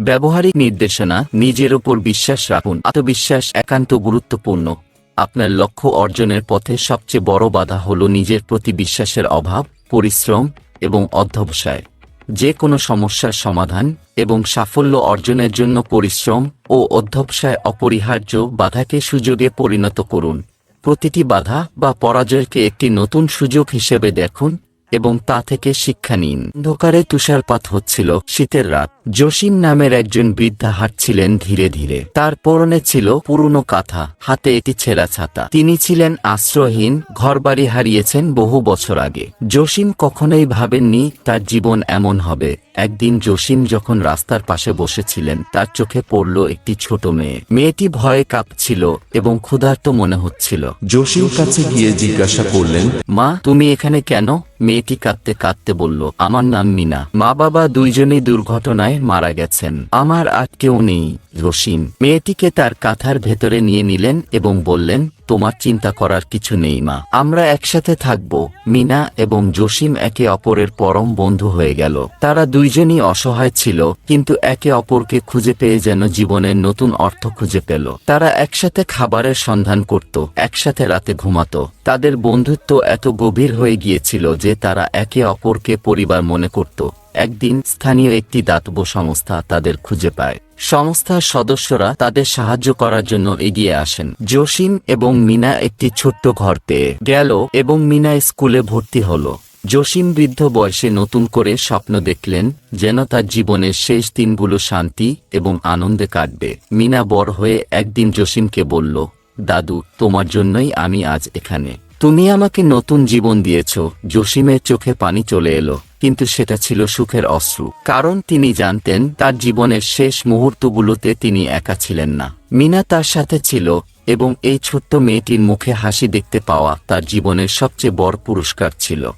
ব্যবহারিক নির্দেশনা নিজের ওপর বিশ্বাস রাখুন। আত্মবিশ্বাস একান্ত গুরুত্বপূর্ণ। আপনার লক্ষ্য অর্জনের পথে সবচেয়ে বড় বাধা হল নিজের প্রতি বিশ্বাসের অভাব, পরিশ্রম এবং অধ্যবসায়। যে কোনো সমস্যার সমাধান এবং সাফল্য অর্জনের জন্য পরিশ্রম ও অধ্যবসায় অপরিহার্য বাধাকে সুযোগে পরিণত করুন। প্রতিটি বাধা বা পরাজয়কে একটি নতুন সুযোগ হিসেবে দেখুন এবং তা থেকে শিক্ষা নিন। অন্ধকারে তুষারপাত হচ্ছিল শীতের রাত। জসিম নামের একজন বৃদ্ধা হাঁটছিলেন ধীরে ধীরে। তার পরনে ছিল পুরনো কাঁথা, হাতে একটি ছেঁড়া ছাতা। তিনি ছিলেন আশ্রয়হীন, ঘরবাড়ি হারিয়েছেন বহু বছর আগে। জসিম কখনোই ভাবেননি তার জীবন এমন হবে। একদিন জসিম যখন রাস্তার পাশে বসেছিলেন, তার চোখে পড়ল একটি ছোট মেয়ে। মেয়েটি ভয়ে কাঁপছিল এবং ক্ষুধার্ত মনে হচ্ছিল। জসিম কাছে গিয়ে জিজ্ঞাসা করলেন, মা, তুমি এখানে কেন? মেয়েটি কাঁদতে কাঁদতে বলল, আমার নাম মিনা। মা বাবা দুইজনেই দুর্ঘটনায় মারা গেছেন। আমার আর কেউ নেই, রসিম। মেয়েটিকে তার কাঁথার ভেতরে নিয়ে নিলেন এবং বললেন, তোমার চিন্তা করার কিছু নেই মা। আমরা একসাথে থাকব। মিনা এবং জসিম একে অপরের পরম বন্ধু হয়ে গেল। তারা দুইজনই অসহায় ছিল, কিন্তু একে অপরকে খুঁজে পেয়ে যেন জীবনের নতুন অর্থ খুঁজে পেল। তারা একসাথে খাবারের সন্ধান করত, একসাথে রাতে ঘুমাতো। তাদের বন্ধুত্ব এত গভীর হয়ে গিয়েছিল যে তারা একে অপরকে পরিবার মনে করত। একদিন স্থানীয় একটি দাতব্য সংস্থা তাদের খুঁজে পায়। সংস্থার সদস্যরা তাদের সাহায্য করার জন্য এগিয়ে আসেন। জসিম এবং মিনা একটি ছোট্ট ঘর পেয়ে গেল এবং মিনা স্কুলে ভর্তি হলো। জসিম বৃদ্ধ বয়সে নতুন করে স্বপ্ন দেখলেন যেন তার জীবনের শেষ দিনগুলো শান্তি এবং আনন্দে কাটবে। মিনা বড় হয়ে একদিন জসিমকে বলল, দাদু, তোমার জন্যই আমি আজ এখানে। তুমি আমাকে নতুন জীবন দিয়েছ, জসিমের চোখে পানি চলে এলো, কিন্তু সেটা ছিল সুখের অশ্রু, কারণ তিনি জানতেন তার জীবনের শেষ মুহূর্তগুলোতে তিনি একা ছিলেন না। মিনা তার সাথে ছিল, এবং এই ছোট্ট মেয়েটির মুখে হাসি দেখতে পাওয়া তার জীবনের সবচেয়ে বড় পুরস্কার ছিল।